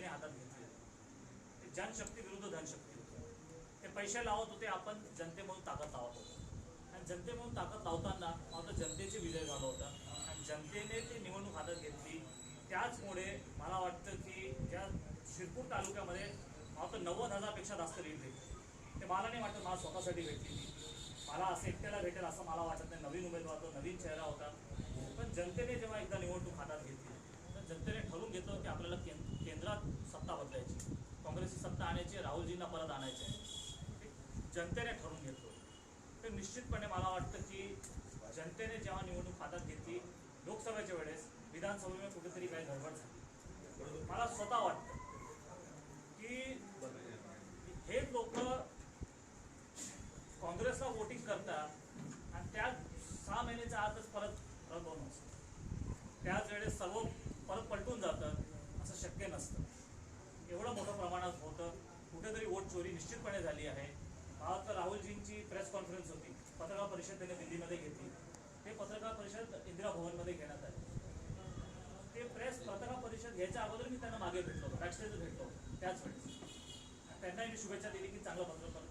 जनतेने हातात घेतली ते जनशक्ती विरुद्ध धनशक्ती होती. ते पैसे लावत होते आपण जनतेमधून ताकद लावत होतो. आणि जनतेमधून ताकद लावताना मात्र जनतेचे विजय झाला होता. आणि जनतेने ती निवडणूक हातात घेतली. त्याचमुळे मला वाटतं की ज्या शिरपूर तालुक्यामध्ये मात्र नव्वद हजारपेक्षा जास्त लीड भेटली. ते मला नाही वाटत मला स्वतःसाठी भेटली ती. मला असं एकट्याला भेटेल असं मला वाटत नाही. नवीन उमेदवार होता नवीन चेहरा होता. पण जनतेने जेव्हा एकदा निवडणूक हातात घेतली जनतेने ठरवून घेतलं की आपल्याला केंद्र केंद्रात सत्ता बदलायची. काँग्रेसची सत्ता आणायची राहुलजींना परत आणायचे. आहे जनतेने ठरवून घेतलं. तर निश्चितपणे मला वाटतं की जनतेने जेव्हा निवडणूक हातात घेतली लोकसभेच्या वेळेस विधानसभेमध्ये कुठेतरी काही गडबड झाली. मला स्वतः वाटतं की हे लोक काँग्रेसला वोटिंग करतात आणि त्या सहा महिन्याच्या आतच परत रद्द होणं असतं त्याच वेळेस सर्व परत पलटून जातं असं शक्य नसतं एवढं मोठं प्रमाणात होतं कुठेतरी वोट चोरी निश्चितपणे झाली आहे मला तर राहुलजींची प्रेस कॉन्फरन्स होती पत्रकार परिषद त्यांनी दिल्लीमध्ये घेतली ते पत्रकार परिषद इंदिरा भवनमध्ये घेण्यात आली. ते प्रेस पत्रकार परिषद घ्यायच्या अगोदर मी त्यांना मागे भेटलो होतो भेटलो त्याच वेळेस. त्यांना मी शुभेच्छा दिली की चांगलं पत्रकार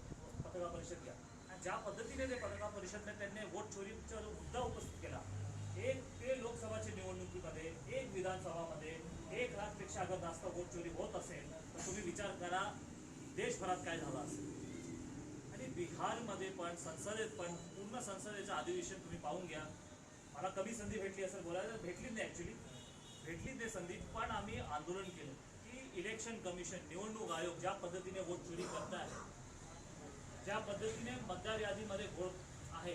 पत्रकार परिषद घ्या. आणि ज्या पद्धतीने ते पत्रकार परिषदने त्यांनी वोट चोरीचा जो मुद्दा उपस्थित केला एक ते लोकसभाच्या निवडणुकीमध्ये एक विधानसभामध्ये एक लाखपेक्षा अगर जास्त वोट चोरी होत असेल तर तुम्ही विचार करा देशभरात काय झालं असेल. आणि बिहारमध्ये पण संसदेत पण पूर्ण संसदेचं अधिवेशन तुम्ही पाहून घ्या. मला कमी संधी भेटली असं बोलायला भेटलीच नाही ॲक्च्युली भेटलीच नाही संधी पण आम्ही आंदोलन केलं की इलेक्शन कमिशन निवडणूक आयोग ज्या पद्धतीने वोट चोरी करत आहे ज्या पद्धतीने मतदार यादीमध्ये घोळ आहे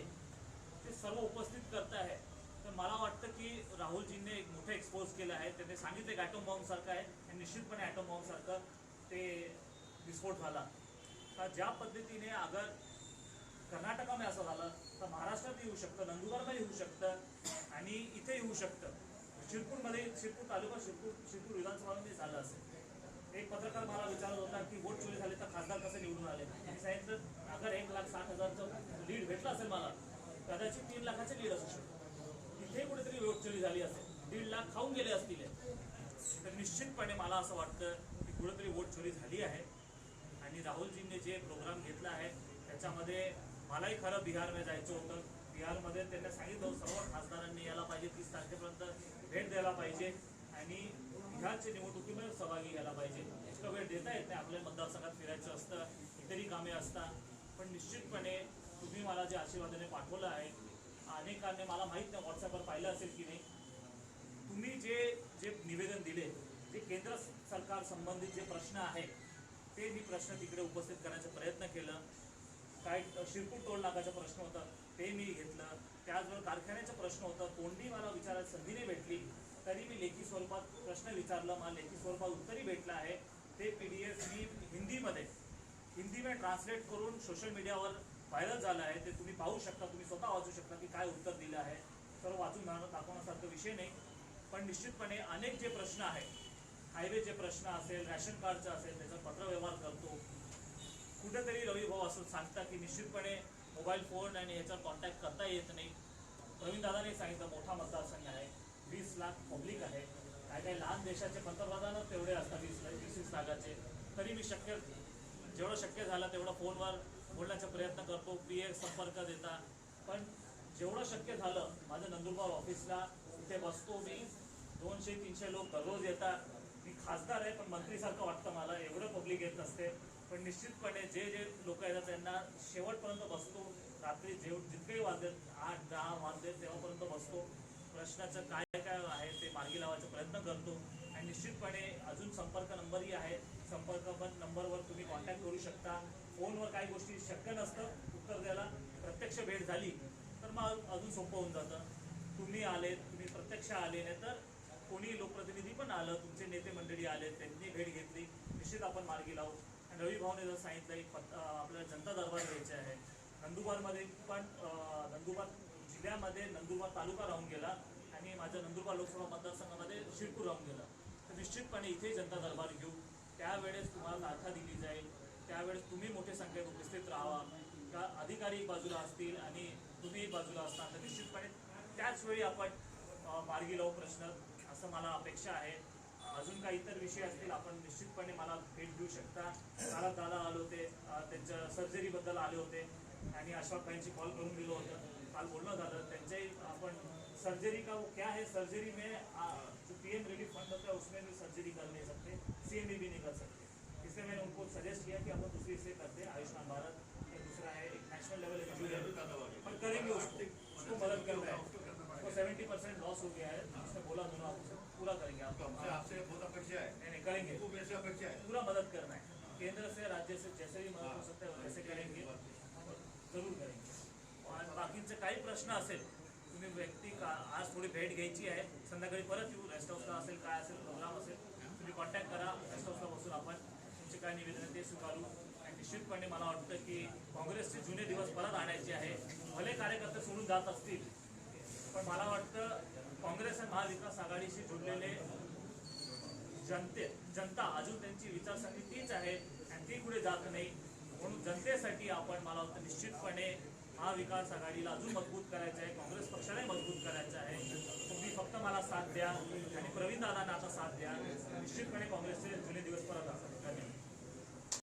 ते सर्व उपस्थित करत आहे तर मला वाटतं की राहुलजींनी एक मोठं एक्सपोज केलं आहे. त्यांनी सांगितलं की ॲटम बॉम्बसारखं आहे. आणि निश्चितपणे ॲटम बॉम्बसारखं ते विस्फोट झाला. तर ज्या पद्धतीने अगर कर्नाटकामध्ये असं झालं तर महाराष्ट्रात येऊ शकतं नंदुरबारमध्ये येऊ शकतं. आणि इथे येऊ शकतं. शिरपूरमध्ये शिरपूर तालुका शिरपूर शिरपूर विधानसभामध्ये झालं असेल. एक पत्रकार मला विचारत होता की वोट चोरी झाले तर खासदार कसे निवडून आले? मी सांगितलं अगर एक लाख साठ हजारचं लीड भेटलं असेल मला कदाचित तीन लाखाचे लीड असू शकतो. इथे कुठेतरी वोट चोरी झाली असेल. दीड लाख खाऊन गेले असतील. तर निश्चितपणे मला असं वाटतं की कुठेतरी वोट चोरी झाली आहे. आणि राहुलजींनी जे प्रोग्राम घेतला आहे त्याच्यामध्ये मलाही खरं बिहारमध्ये जायचं होतं. बिहारमध्ये त्यांना सांगितलं सर्व खासदारांनी यायला पाहिजे तीस तारखेपर्यंत भेट द्यायला पाहिजे आणि बिहारच्या निवडणुकीमध्ये सहभागी घ्यायला पाहिजे. इतकं वेळ देता येत नाही आपल्या मतदारसंघात फिरायचं असतं इतरही कामे असतात. पण निश्चितपणे तुम्ही मला जे आशीर्वादाने पाठवलं आहे अनेकांनी मला माहीत नाही व्हॉट्सअपवर पाहिलं असेल की नाही तुम्ही जे जे निवेदन दिले जे केंद्र सरकार संबंधित जे प्रश्न आहेत ते मी प्रश्न तिकडे उपस्थित करण्याचा प्रयत्न केलं. काय शिरपूर टोल नाकाचा प्रश्न होता ते मी घेतलं. त्याचबरोबर कारखान्याचा प्रश्न होता. तोंडी मला विचारायला संधी नाही भेटली. तरी मी लेखी स्वरूपात प्रश्न विचारलं. मला लेखी स्वरूपात उत्तरही भेटलं आहे. ते पी डी एफ मी हिंदीमध्ये हिंदीमध्ये ट्रान्सलेट करून सोशल मीडियावर व्हायरल झालं आहे. ते तुम्ही पाहू शकता. तुम्ही स्वतः वाचू शकता की काय उत्तर दिलं आहे. सर्व वाचून दाखव- दाखवण्यासारखं विषय नाही. पण निश्चितपणे अनेक जे प्रश्न आहेत हायवेचे प्रश्न असेल रॅशन कार्डचं असेल त्याचा पत्रव्यवहार करतो. कुठेतरी रवी भाऊ असं सांगता की निश्चितपणे मोबाईल फोन आणि याचा कॉन्टॅक्ट करता येत नाही. प्रवीण दादाने सांगितलं मोठा मतदारसंघ आहे. वीस लाख पब्लिक आहे. काय काही लहान देशाचे पंतप्रधानच तेवढे असतात वीस लाख वीस वीस लाखाचे. तरी मी शक्य जेवढं शक्य झालं तेवढं फोनवर बोलण्याचा प्रयत्न करतो पी ए संपर्क देता. पण जेवढं शक्य झालं माझं नंदुरबार ऑफिसला इथे बसतो मी. दोनशे तीनशे लोक दररोज येतात. मी खासदार आहे पण मंत्रीसारखं वाटतं मला. एवढं पब्लिक येत नसते. पण निश्चितपणे जे जे लोक येतात त्यांना शेवटपर्यंत बसतो. रात्री जेव जितकेही वाजले आठ दहा वाजले तेव्हापर्यंत बसतो. प्रश्नाचं काय काय आहे ते मार्गी लावायचा प्रयत्न करतो. आणि निश्चितपणे अजून संपर्क नंबरही आहे. संपर्क पण नंबरवर तुम्ही कॉन्टॅक्ट करू शकता. फोनवर काही गोष्टी शक्य नसतं उत्तर द्यायला प्रत्यक्ष भेट झाली तर मग अजून सोपं होऊन जातं. तुम्ही आलेत तुम्ही प्रत्यक्ष आले नाही तर कोणी लोकप्रतिनिधी पण आलं तुमचे नेते मंडळी आले त्यांनी भेट घेतली. निश्चित आपण मार्गी लावू. रवी भाऊने जर सांगितलं की आपल्याला जनता दरबार घ्यायचे आहे. नंदुरबारमध्ये पण नंदुरबार जिल्ह्यामध्ये नंदुरबार तालुका राहून गेला आणि माझ्या नंदुरबार लोकसभा मतदारसंघामध्ये शिरपूर राहून गेला. तर निश्चितपणे इथे जनता दरबार घेऊ. त्यावेळेस तुम्हाला लाथा दिली जाईल. त्यावेळेस तुम्ही मोठ्या संख्येत उपस्थित राहावा. का अधिकारी बाजूला असतील आणि तुम्ही बाजूला असणार तर निश्चितपणे त्याचवेळी आपण मार्गी लावू प्रश्न. असं मला अपेक्षा आहे. अजून काही इतर विषय असतील आपण निश्चितपणे मला भेट देऊ शकता. मला दादा आले होते त्यांच्या त्यांच्या सर्जरीबद्दल आले होते आणि अशोकबाईंची कॉल करून दिलं होतं. काल बोलणं झालं त्यांच्याही आपण सर्जरी का वो क्या है सर्जरी में जो पी एम रिलीफ फंड होता है उसमें भी सर्जरी कर नहीं सकते सी एम भी नहीं कर सकते. इसलिए मैंने उनको सजेस्ट किया कि अपन दूसरी से करते हैं आयुष्मान भारत या दूसरा है एक नेशनल लेवल है पर करेंगे उसको उसको मदद कर रहे हैं वो सेवेंटी परसेंट लॉस हो गया है उसने बोला दोनों आपसे पूरा करेंगे आप हमसे आपसे बहुत अपेक्षा है नहीं नहीं करेंगे पूरा मदद करना है केंद्र से राज्य से जैसे भी मदद हो सकता है वैसे करेंगे. जरूर करेंगे. आणि बाकीचे काही प्रश्न असेल तुम्ही व्यक्ती का आज थोडी भेट घ्यायची आहे. संध्याकाळी परत येऊ. रेस्ट हाऊसला असेल काय असेल प्रोग्राम असेल तुम्ही कॉन्टॅक्ट करा. रेस्ट हाऊसला बसून आपण तुमचे काय निवेदन ते स्वीकारू. आणि निश्चितपणे मला वाटतं की काँग्रेसचे जुने दिवस परत आणायचे आहे. भले कार्यकर्ते सोडून जात असतील पण मला वाटतं काँग्रेस आणि महाविकास आघाडीशी जुडलेले जनते जनता अजून त्यांची विचारसरणी तीच आहे आणि ती पुढे जात नाही. म्हणून जनतेसाठी आपण मला वाटतं निश्चितपणे हा विकास आघाडीला अजून मजबूत करायचा आहे. काँग्रेस पक्षालाही मजबूत करायचा आहे. तुम्ही फक्त मला साथ द्या आणि प्रवीण दादांना आता साथ द्या. निश्चितपणे काँग्रेसचे